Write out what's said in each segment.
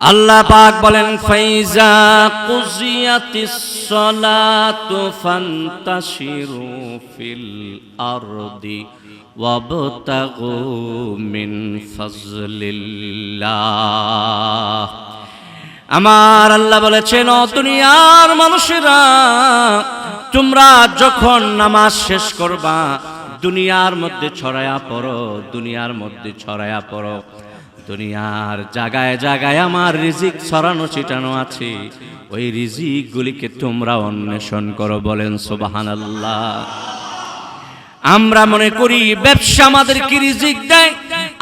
আল্লাহ পাক বলেন, ফাইজা কুজিয়াতিস সালাতু ফান্তাশিরু ফিল আরদি ওয়াবতাগু মিন ফাজলিল্লাহ। আমার আল্লাহ বলেছেন, ও দুনিয়ার মানুষেরা, তোমরা যখন নামাজ শেষ করবা, দুনিয়ার মধ্যে ছড়ায়া পড়ো, দুনিয়ার মধ্যে ছড়ায়া পড়ো। দুনিয়ার জাগায় জাগায় আমার রিজিক ছড়ানো, ছিটানো আছে। ওই রিজিক গুলিকে তোমরা অন্বেষণ করো, বলেন সোবাহান আল্লাহ আমরা মনে করি ব্যবসা আমাদের কি রিজিক দেয়?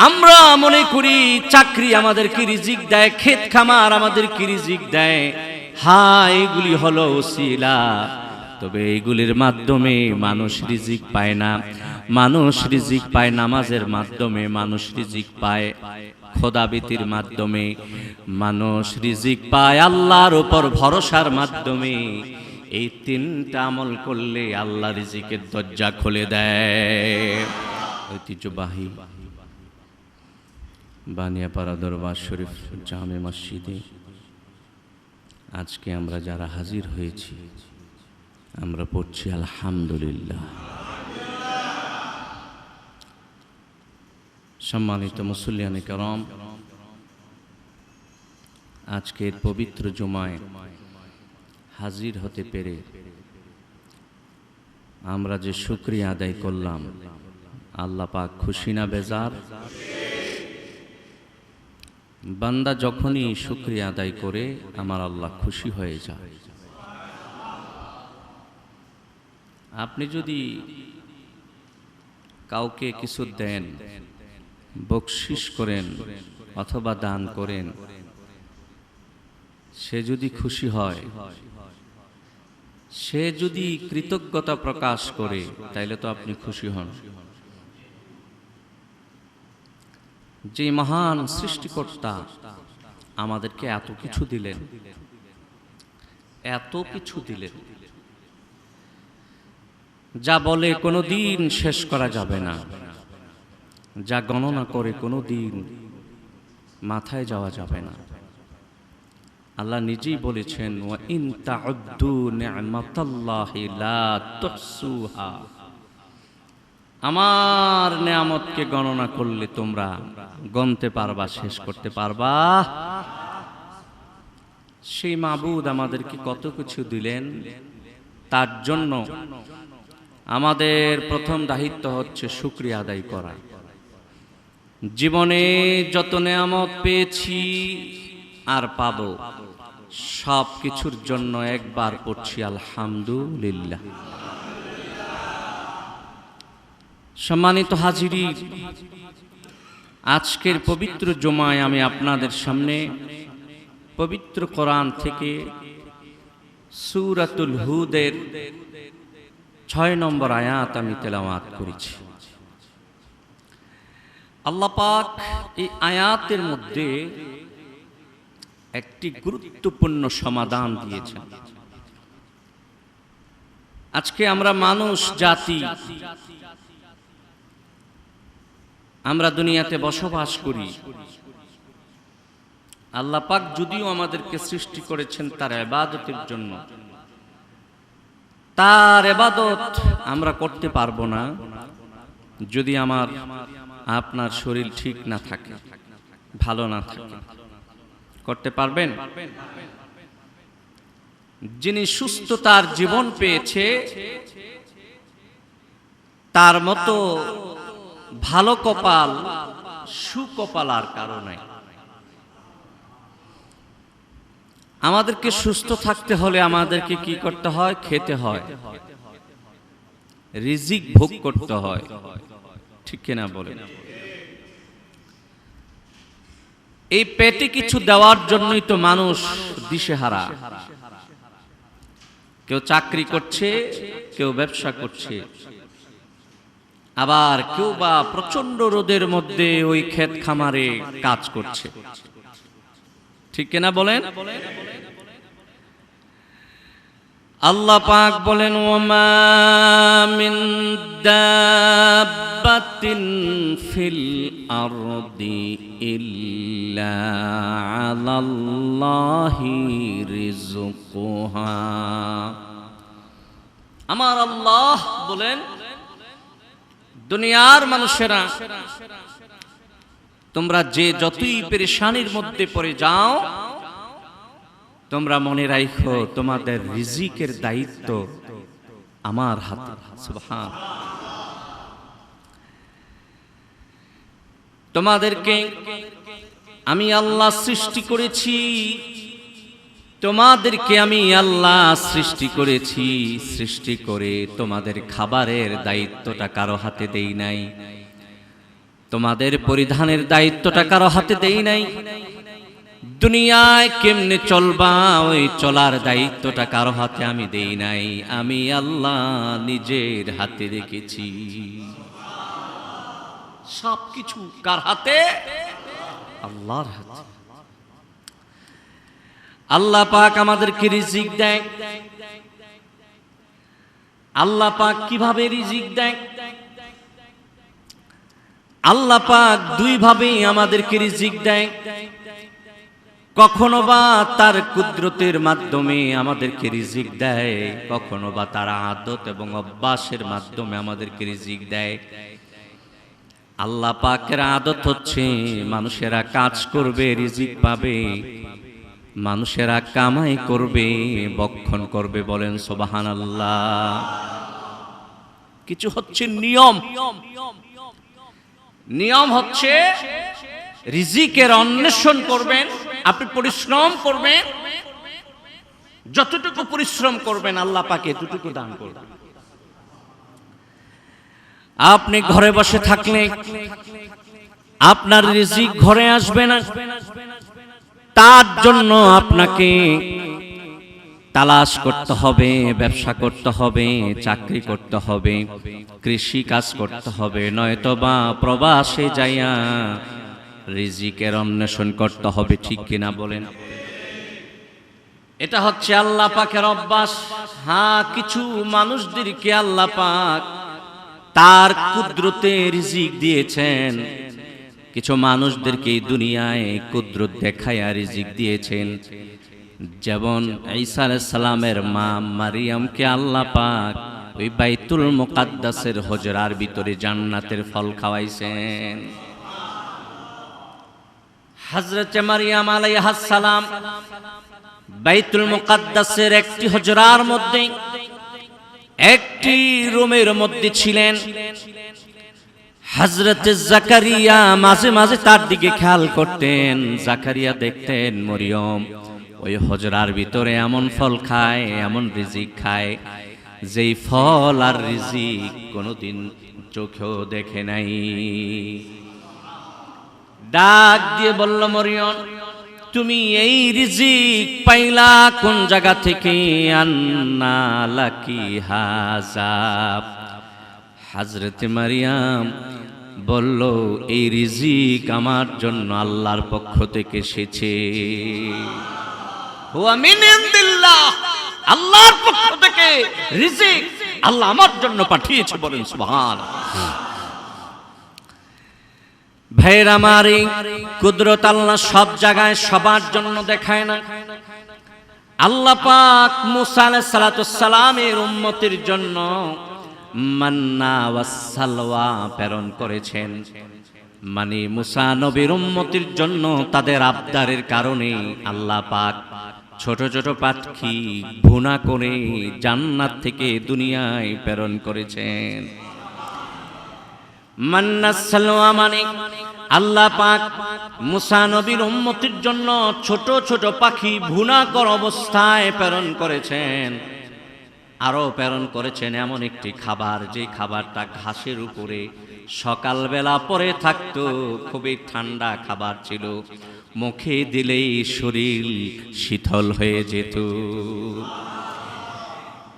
আমরা মনে করি চাকরি আমাদের কি রিজিক দেয়? ক্ষেত খামার আমাদের কি রিজিক দেয়? হ্যাঁ এগুলি হলো ওসিলা। তবে এইগুলির মাধ্যমে মানুষ রিজিক পায় না। মানুষ রিজিক পায় নামাজের মাধ্যমে মানুষ রিজিক পায়। খোদাবিতির মাধ্যমে। মানুষ রিজিক পায় আল্লাহর উপর ভরসার মাধ্যমে। এই তিনটা আমল করলে আল্লাহ রিজিকের দরজা খুলে দেয়। ঐতিহ্যবাহী। বানিয়াপাড়া দরবার শরীফ জামে মসজিদে আজকে আমরা যারা হাজির হয়েছি, আমরা পড়ছি আলহামদুলিল্লাহ। সম্মানিত মুসল্লিয়ানে করম, আজকের পবিত্র জুমায় হাজির হতে পেরে আমরা যে শুক্রিয়া আদায় করলাম, আল্লাহ পাক খুশি না বেজার? বান্দা যখনই শুক্রিয়া আদায় করে, আমার আল্লাহ খুশি হয়ে যায়। আপনি যদি কাউকে কিছু দেন বকশিস করেন অথবা দান করেন। সে যদি খুশি হয়, সে যদি কৃতজ্ঞতা প্রকাশ করে, তাইলে তো আপনি খুশি হন। যে মহান সৃষ্টিকর্তা আমাদেরকে এত কিছু দিলেন, এত কিছু দিলেন, যা বলে কোনো দিন শেষ করা যাবে না। যা গণনা করে কোনো দিন মাথায় যাওয়া যাবে না। আল্লাহ নিজেই বলেছেন আমার নেয়ামতকে গণনা করলে তোমরা গণতে পারবা, শেষ করতে পারবা। সেই মাবুদ আমাদেরকে কত কিছু দিলেন, তার জন্য আমাদের প্রথম দায়িত্ব হচ্ছে শুক্রিয়া আদায় করা। জীবনে যত নেয়ামত পেয়েছি আর পাব সব কিছুর জন্য একবার পড়ছি আলহামদুলিল্লাহ। সম্মানিত হাজিরি, আজকের পবিত্র জমায় আমি আপনাদের সামনে পবিত্র কোরআন থেকে সুরাতুল হুদের ছয় নম্বর আয়াত আমি তেলাওয়াত করেছি। আল্লাহ পাক এই আয়াতের মধ্যে একটি গুরুত্বপূর্ণ সমাধান দিয়েছেন। আজকে আমরা মানুষ, জাতি, আমরা দুনিয়াতে বসবাস করি। আল্লাহ পাক যদিও আমাদেরকে সৃষ্টি করেছেন তার এবাদতের জন্য, তার এবাদত আমরা করতে পারব না। যদি আমার আপনার শরীর ঠিক না থাকে, ভালো না থাকে। করতে পারবেন? যিনি সুস্থতার জীবন পেয়েছে, তার মতো ভালো কপাল সুকপাল আর কারণে আমাদেরকে সুস্থ থাকতে হলে আমাদেরকে কি করতে হয়? খেতে হয়। রিজিক ভোগ করতে হয়। ঠিক কিনা বলেন এই পেটে কিছু দেওয়ার জন্যই তো মানুষ দিশেহারা। কেউ চাকরি করছে, কেউ ব্যবসা করছে। আবার কেউ বা প্রচণ্ড রোদের মধ্যে ওই ক্ষেত খামারে কাজ করছে। ঠিক কিনা বলেন? আল্লাহ পাক বলেন, ওমা ফিল আরদি আমার আল্লাহ বলেন, দুনিয়ার মানুষেরা, তোমরা যে যতই পেরেশানির মধ্যে পড়ে যাও তোমরা মনে রাখো তোমাদের রিজিকের দায়িত্ব আমার হাতে। তোমাদেরকে আমি আল্লাহ সৃষ্টি করেছি, তোমাদেরকে আমি আল্লাহ সৃষ্টি করেছি, সৃষ্টি করে তোমাদের খাবারের দায়িত্বটা কারও হাতে দেই নাই, তোমাদের পরিধানের দায়িত্বটা কারও হাতে দেই নাই। দুনিয়ায় কেমনে চলবা? ওই চলার দায়িত্বটা কারও হাতে আমি দেই নাই। আমি আল্লাহ নিজের হাতে রেখেছি। সব কিছু কার হাতে? আল্লাহর হাতে। আল্লাহ পাক আমাদেরকে রিজিক দেয়। আল্লাহ পাক কীভাবে রিজিক দেয়? আল্লাহ পাক দুই ভাবে আমাদেরকে রিজিক দেয়। কখনো বা তার কুদরতের মাধ্যমে আমাদেরকে রিজিক দেয়, কখনো বা তার আদত এবং অভ্যাসের মাধ্যমে আমাদেরকে রিজিক দেয়। আল্লাহ পাকের আদত হচ্ছে মানুষেরা কাজ করবে, রিজিক পাবে, মানুষেরা কামাই করবে, বক্ষণ করবে বলেন সোবাহান আল্লাহ কিছু হচ্ছে নিয়ম। নিয়ম হচ্ছে রিজিকের অন্বেষণ করবেন, আপনি পরিশ্রম করবেন, যতটুকু পরিশ্রম করবেন, আল্লাহ পাকে এতটুকু দান করবেন। আপনি ঘরে বসে থাকলে আপনার রিজিক ঘরে আসবে না। তার জন্য আপনাকে তালাশ করতে হবে, ব্যবসা করতে হবে, চাকরি করতে হবে, কৃষি কাজ করতে হবে নয়তো বা প্রবাসে যাইয়া রিজিকের অন্বেষণ করতে হবে, ঠিক কিনা বলেন? এটা হচ্ছে আল্লাহ পাকের অভ্যাস। হ্যাঁ কিছু মানুষদেরকে আল্লাহ পাক তার কুদরতে রিজিক দিয়েছেন। কিছু মানুষদেরকে দুনিয়ায় কুদরত দেখায় রিজিক দিয়েছেন। যেমন ঈসা সালামের মা মারিয়ামকে আল্লাহ পাক ওই বাইতুল মুকাদ্দাসের হজরার ভিতরে জান্নাতের ফল খাওয়াইছেন। হযরত মারিয়াম সালাম বাইতুল মুকাদ্দাসের একটি হজরার মধ্যে, একটি রুমের মধ্যে ছিলেন। হজরত জাকারিয়া মাঝে মাঝে তার দিকে খেয়াল করতেন। জাকারিয়া দেখতেন মরিয়ম ওই হজরার ভিতরে এমন ফল খায়, এমন রিজিক খায়, যেই ফল আর রিজিক কোনোদিন চোখেও দেখে নাই। ডাক দিয়ে বলল, মরিয়ম, তুমি এই রিজিক পাইলা কোন জায়গা থেকে? আন্না লাকি হাজাব। হাজরতে মারিয়াম বলল, এই রিজিক আমার জন্য আল্লাহর পক্ষ থেকে এসেছে। আল্লাহর পক্ষ থেকে রিজিক আল্লাহ আমার জন্য পাঠিয়েছে বলেন সুবহান ভাইয়ের আমার এই কুদরত আল্লাহ সব জায়গায় সবার জন্য দেখায় না। আল্লাহ পাক মুসা আলাইহিস সালামের উম্মতের জন্য মান্না ওয়াসালওয়া প্রেরণ করেছেন। মানে মুসা নবীর উম্মতির জন্য তাদের আবদারের কারণে আল্লাহ পাক ছোট ছোট পাখি ভুনা করে জান্নাত থেকে দুনিয়ায় প্রেরণ করেছেন। মান্না সালোয়া মানে আল্লাহ পাক মুসা নবীর উম্মতির জন্য ছোট ছোট পাখি ভুনা কর অবস্থায় প্রেরণ করেছেন। আরও প্রেরণ করেছেন এমন একটি খাবার, যে খাবারটা ঘাসের উপরে সকালবেলা পরে থাকতো, খুবই ঠান্ডা খাবার ছিল। মুখে দিলেই শরীর শীতল হয়ে যেত।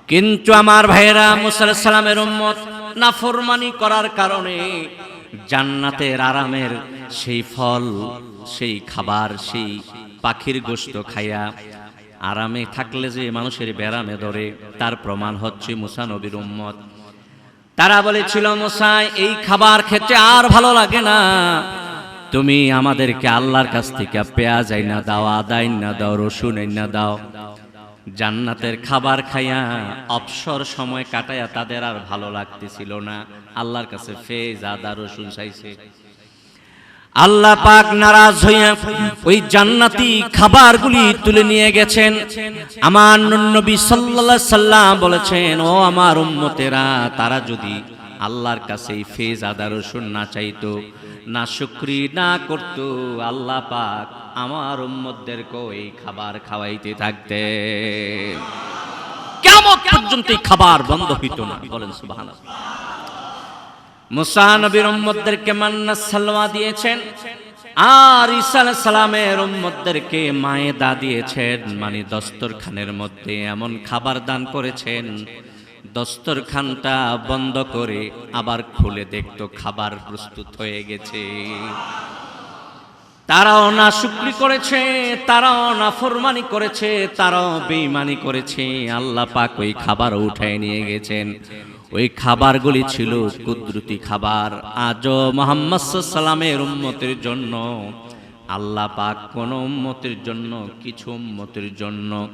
কিন্তু আমার ভাইয়েরা মুসাল্লাহ সালামের উম্মত নাফরমানি করার কারণে জান্নাতের আরামের সেই ফল, সেই খাবার, সেই পাখির গোস্ত খাইয়া আরামে থাকলে যে মানুষের ব্যারামে ধরে, তার প্রমাণ হচ্ছে মুসা নবীর উম্মত। তারা বলেছিল মুসাই এই খাবার খেতে আর ভালো লাগে না। তুমি আমাদেরকে আল্লাহর কাছ থেকে পেঁয়াজ আইনা দাও, আদা না দাও, রসুন আইনা দাও। জান্নাতের খাবার খাইয়া অবসর সময় কাটাইয়া তাদের আর ভালো লাগতেছিল না। আল্লাহর কাছে ফেজ আদা রসুন চাইছে। আল্লাহ পাক নারাজ হইয়া ওই জান্নাতি খাবারগুলি তুলে নিয়ে গেছেন। আমার নবী সাল্লাল্লাহু সাল্লাম বলেছেন, ও আমার উম্মতেরা, তারা যদি আল্লাহর কাছে ফেজ আদা রসুন না চাইতো, না শুকরি না করত, আল্লাহ পাক আমার উম্মতদেরকে এই খাবার খাওয়াইতে থাকতে কেমন বন্ধ হইতো না, বলেন মান্না দিয়েছেন, আর দিয়েছেন মানে মধ্যে এমন খাবার দান করেছেন দস্তরখানটা বন্ধ করে আবার খুলে দেখতো খাবার প্রস্তুত হয়ে গেছে। তারাও না শুক্রি করেছে, তারাও না ফরমানি করেছে, তারাও বেইমানি করেছে। আল্লাহ পাক ওই খাবার উঠায় নিয়ে গেছেন। ওই খাবারগুলি ছিল কুদরতি খাবার। আজও মোহাম্মদ সাল্লামের উম্মতের জন্য। আল্লাহ পাক কোন উম্মতের জন্য, কিছু উম্মতের জন্য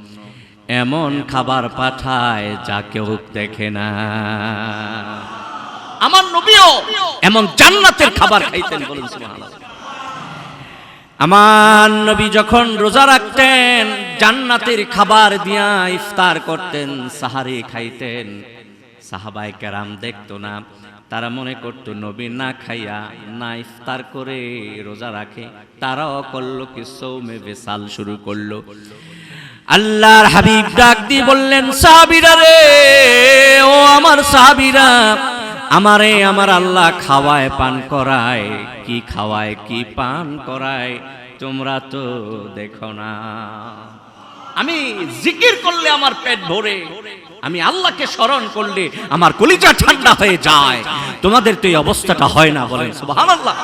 এমন খাবার পাঠায় যা কেউ দেখে না। আমার নবীও এমন জান্নাতের খাবার খাইতেন বলুন আমার নবী যখন রোজা রাখতেন, জান্নাতের খাবার দিয়া ইফতার করতেন, সাহারি খাইতেন। সাহাবাই কেরাম দেখতো না, তারা মনে করতো নবী না খাইয়া, না ইফতার করে রোজা রাখে। তারাও করল কি, সৌমে বেসাল শুরু করল। আল্লাহর হাবিব ডাক দিয়ে বললেন, সাহাবিরা রে, ও আমার সাহাবিরা, আমারে আমার আল্লাহ খাওয়ায়, পান করায়, কি খাওয়ায়, কি পান করায়, তোমরা তো দেখো না। আমি জিকির করলে আমার পেট ভরে, আমি আল্লাহকে স্মরণ করলে আমার কলিজা ঠান্ডা হয়ে যায়। তোমাদের তো এই অবস্থাটা হয় না বলেন, সুবহানাল্লাহ।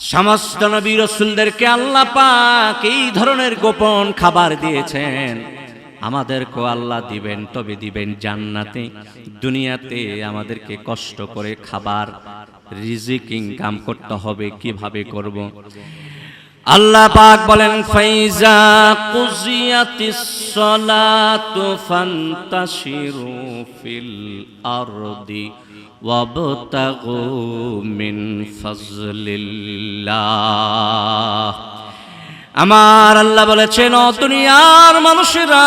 সমস্ত নবী রসুলদেরকে আল্লাহ পাক এই ধরনের গোপন খাবার দিয়েছেন। আমাদেরকে আল্লাহ দিবেন, তবে দিবেন জান্নাতে। দুনিয়াতে আমাদেরকে কষ্ট করে খাবার, রিজিক ইনকাম করতে হবে, কীভাবে করব? আল্লাহ পাক বলেন, ফাইজা কুজিয়াতিস সালাতু ফান্তাশিরু ফিল আরদি ওয়াবতাগু মিন ফাজলিল্লাহ আমার আল্লাহ বলেছেন, ও দুনিয়ার মানুষেরা,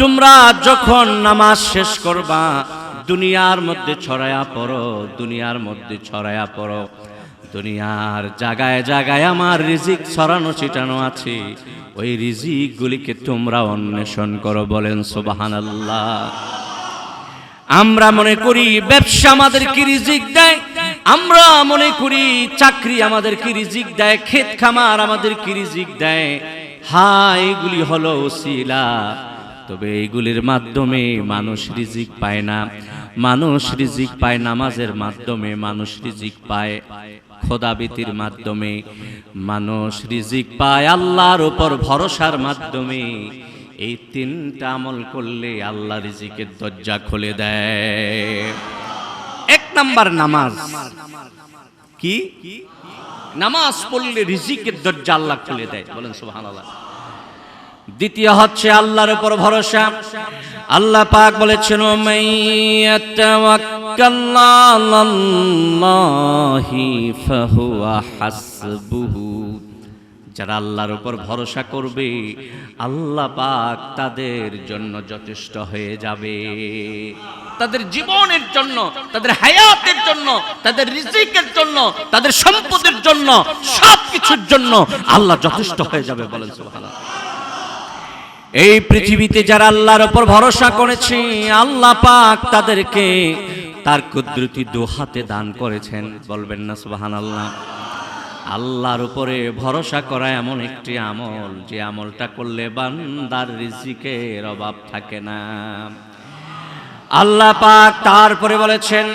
তোমরা যখন নামাজ শেষ করবা, দুনিয়ার মধ্যে ছড়ায়া পড়ো, দুনিয়ার মধ্যে ছড়ায়া পড়ো। দুনিয়ার জায়গায় জায়গায় আমার রিজিক ছড়ানো, ছিটানো আছে। ওই রিজিকগুলিকে তোমরা অন্বেষণ করো বলেন সুবাহান আল্লাহ আমরা মনে করি ব্যবসা আমাদেরকে রিজিক দেয়? আমরা মনে করি চাকরি আমাদেরকে রিজিক দেয়? ক্ষেত খামার আমাদেরকে রিজিক দেয়? হ্যাঁ এগুলি হলো শিলা তবে এইগুলির মাধ্যমে মানুষ রিজিক পায় না। মানুষ রিজিক পায় নামাজের মাধ্যমে, মানুষ রিজিক পায় খোদাবিতির মাধ্যমে। মানুষ রিজিক পায় আল্লাহর উপর ভরসার মাধ্যমে। এই তিনটা আমল করলে আল্লাহ রিজিকের দরজা খুলে দেয়। এক নাম্বার নামাজ। কি? নামাজ পড়লে রিজিকের দরজা আল্লাহ খুলে দেয়। বলেন সুবহানাল্লাহ। দ্বিতীয় হচ্ছে আল্লাহর উপর ভরসা। আল্লাহ পাক বলেছেন "ও মাইয়াতাওয়াক্কালাল্লাহি ফাহুয়া হাসবুহু। যারা আল্লাহর উপর ভরসা করবে, আল্লাহ পাক তাদের জন্য যথেষ্ট হয়ে যাবে। তাদের জীবনের জন্য, তাদের হায়াতের জন্য, তাদের রিজিকের জন্য, তাদের সম্পদের জন্য সব কিছুর জন্য আল্লাহ যথেষ্ট হয়ে যাবে বলেন সুবহানাল্লাহ। এই পৃথিবীতে যারা আল্লাহর উপর ভরসা করেছে, আল্লাহ পাক তাদেরকে তার কুদরতি দোহাতে দান করেছেন, বলবেন না সুবাহান আল্লাহ আল্লাহর উপরে ভরসা করা এমন একটি আমল, যে আমলটা করলে বান্দার রিজিকের অভাব থাকে না। আল্লাহ পাক তারপরে বলেছেন,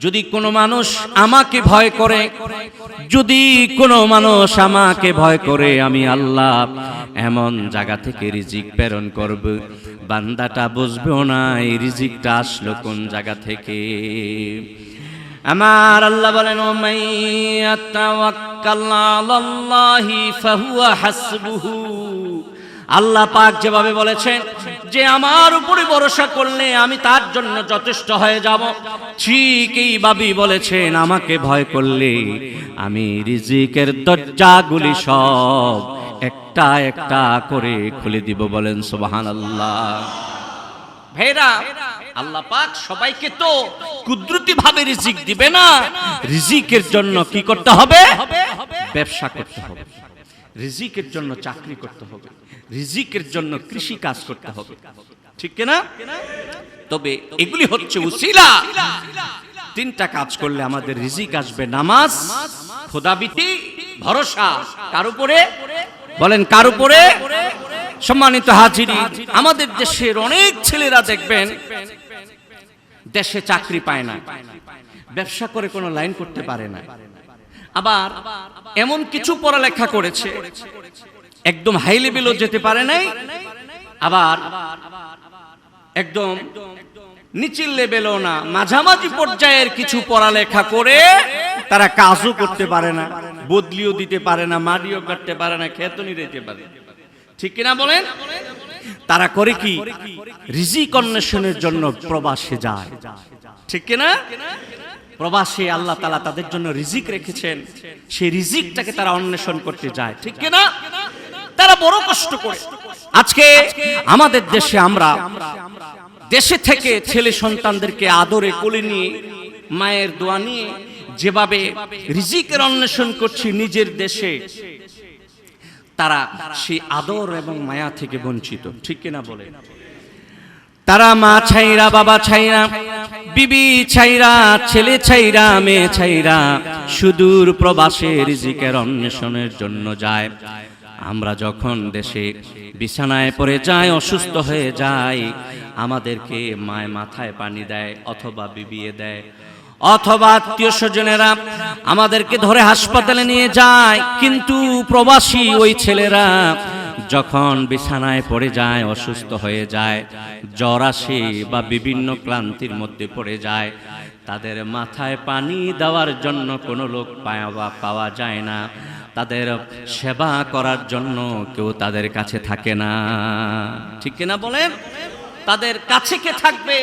যদি কোনো মানুষ আমাকে ভয় করে, যদি কোনো মানুষ আমাকে ভয় করে, আমি আল্লাহ এমন জায়গা থেকে রিজিক প্রেরণ করব। বান্দাটা বুঝবেও না এই রিজিকটা আসলো কোন জায়গা থেকে। আমার আল্লাহ বলেন, ও হাসবুহু। আল্লাহ পাক যেভাবে বলেছেন, যে আমার উপরে ভরসা করলে আমি তার জন্য যথেষ্ট হয়ে যাব। ঠিক এইভাবে বলেছেন, আমাকে ভয় করলে আমি রিজিকের দরজাগুলি সব একটা একটা করে খুলে দিব। বলেন সুবাহান আল্লাহ ভেরা আল্লাহ পাক সবাইকে তো কুদরতি ভাবে রিজিক দিবে না। রিজিকের জন্য কি করতে হবে? ব্যবসা করতে হবে। রিজিকের জন্য চাকরি করতে হবে। রিজিকের জন্য কৃষি কাজ করতে হবে। ঠিক কিনা? তবে এগুলি হচ্ছে উসিলা। তিনটা কাজ করলে আমাদের রিজিক আসবে নামাজ খোদাবিতি ভরসা। কার উপরে? বলেন, কার উপরে? সম্মানিত হাজিরি আমাদের দেশের অনেক ছেলেরা দেখবেন দেশে চাকরি পায় না, ব্যবসা করে কোনো লাইন করতে পারে না আবার এমন কিছু পড়ালেখা করেছে, একদম হাই লেভেলও যেতে পারে নাই, আবার একদম নিচিল লেভেলও না, মাঝামাঝি পর্যায়ের কিছু পড়ালেখা করে তারা কাজও করতে পারে না, বদলিও দিতে পারে না মাটিও কাটতে পারে না, খেতনি দিতে পারে। ঠিক কিনা বলেন তারা করে কি? রিজিক অন্বেষণের জন্য প্রবাসে যায়। ঠিক কিনা? প্রবাসে আল্লাহ তালা তাদের জন্য রিজিক রেখেছেন। সেই রিজিকটাকে তারা অন্বেষণ করতে যায়। ঠিক কিনা? তারা বড় কষ্ট করে। আজকে আমাদের দেশে আমরা দেশে থেকে ছেলে সন্তানদেরকে আদরে কোলে নিয়ে, মায়ের দোয়া নিয়ে যেভাবে রিজিকের অন্বেষণ করছি নিজের দেশে তারা সেই আদর এবং মায়া থেকে বঞ্চিত। ঠিক কিনা বলে? তারা মা ছাইরা, বাবা ছাইরা, বিবি ছাইরা, ছেলে ছাইরা, মেয়ে ছাইরা সুদূর প্রবাসে রিজিকের অন্বেষণের জন্য যায়। আমরা যখন দেশে বিছানায় পড়ে যাই, অসুস্থ হয়ে যাই, আমাদেরকে মায় মাথায় পানি দেয় অথবা বিবিয়ে দেয়। অথবা আত্মীয় স্বজনেরা আমাদেরকে ধরে হাসপাতালে নিয়ে যায়, কিন্তু প্রবাসী ওই ছেলেরা যখন বিছানায় পড়ে যায়, অসুস্থ হয়ে যায়, জ্বর আসে বা বিভিন্ন ক্লান্তির মধ্যে পড়ে যায়, তাদের মাথায় পানি দেওয়ার জন্য কোনো লোক পাওয়া পাওয়া যায় না। তাদের সেবা করার জন্য কেউ তাদের কাছে থাকে না। ঠিক কিনা বলেন? তাদের কাছে কে থাকবে?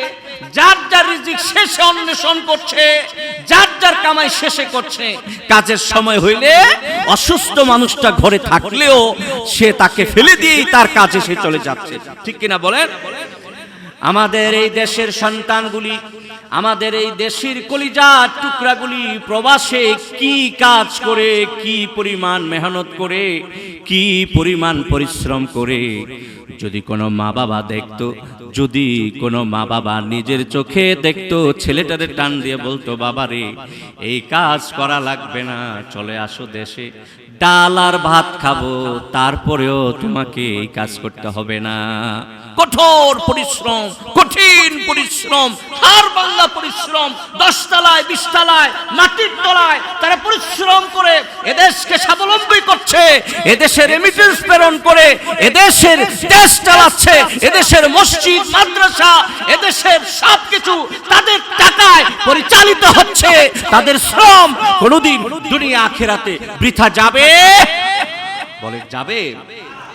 যার যার রিজিক শেষে অন্বেষণ করছে, যার যার কামাই শেষে করছে। কাজের সময় হইলে অসুস্থ মানুষটা ঘরে থাকলেও সে তাকে ফেলে দিয়েই তার কাজে সে চলে যাচ্ছে। ঠিক কিনা বলেন? আমাদের এই দেশের সন্তানগুলি, আমাদের এই দেশের কলিজার টুকরাগুলি প্রবাসে কি কাজ করে, কি পরিমাণ মেহনত করে, কি পরিমাণ পরিশ্রম করে? যদি কোনো মা বাবা দেখতো যদি কোনো মা বাবা নিজের চোখে দেখতো, ছেলেটারে টান দিয়ে বলতো, বাবারে, এই কাজ করা লাগবে না, চলে আসো দেশে। ডাল আর ভাত খাব, তারপরেও তোমাকে এই কাজ করতে হবে না। কঠোর পরিশ্রম, কঠিন পরিশ্রম হার বাংলা পরিশ্রম, দশতলায়, বিশতলায়, মাটির তলায় তারা পরিশ্রম করে এদেশকে স্বাবলম্বী করছে, এদেশের রেমিটেন্স প্রেরণ করে, এদেশের দেশ চালাচ্ছে, এদেশের মসজিদ, মাদ্রাসা, এদেশের সব কিছু তাদের টাকায় পরিচালিত হচ্ছে, তাদের শ্রম কোনোদিন দুনিয়া আখেরাতে বৃথা যাবে? বলে যাবে।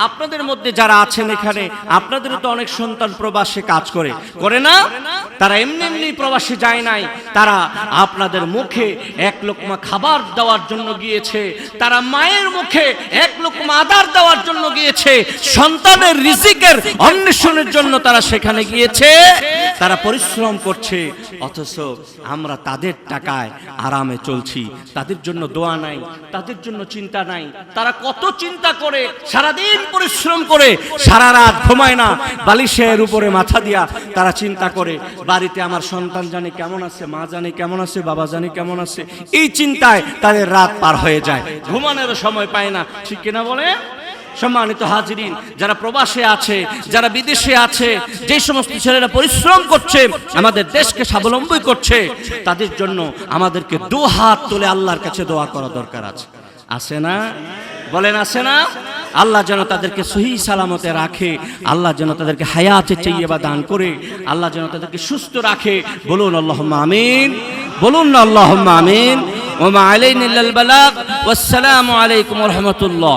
আপনাদের মধ্যে যারা আছেন এখানে আপনাদেরও তো অনেক সন্তান প্রবাসে কাজ করে। করে না? তারা এমনি এমনি প্রবাসে যায় নাই। তারা আপনাদের মুখে এক লোকমা খাবার দেওয়ার জন্য গিয়েছে। তারা মায়ের মুখে এক লোকমা আদার দেওয়ার জন্য গিয়েছে, সন্তানের রিজিকের অন্বেষণের জন্য তারা সেখানে গিয়েছে, তারা পরিশ্রম করছে, অথচ আমরা তাদের টাকায় আরামে চলছি, তাদের জন্য দোয়া নাই, তাদের জন্য চিন্তা নাই, তারা কত চিন্তা করে, সারাদিন পরিশ্রম করে সারা রাত ঘুমায় না, বালিশের উপরে মাথা দিয়া তারা চিন্তা করে, বাড়িতে আমার সন্তান জানে কেমন আছে, মা জানে কেমন আছে, বাবা জানে কেমন আছে, এই চিন্তায় তাদের রাত পার হয়ে যায় ঘুমানোর সময় পায় না, ঠিক কিনা বলে সম্মানিত হাজিরিন, যারা প্রবাসে আছে, যারা বিদেশে আছে, যে সমস্ত ছেলেরা পরিশ্রম করছে, আমাদের দেশকে স্বাবলম্বী করছে, তাদের জন্য আমাদেরকে দু হাত তুলে আল্লাহর কাছে দোয়া করা দরকার আছে। আছে না? বলেন, আছে না? আল্লাহ যেন তাদেরকে সহি সালামতে রাখে, আল্লাহ যেন তাদেরকে হায়াতে চাইয়ে বা দান করে, আল্লাহ যেন তাদেরকে সুস্থ রাখে। বলুন আল্লাহ আমিন। বলুন না আল্লাহ আমিন ওমা আলাইন বালাগ। ওয়াসসালামু আলাইকুম রহমতুল্লাহ।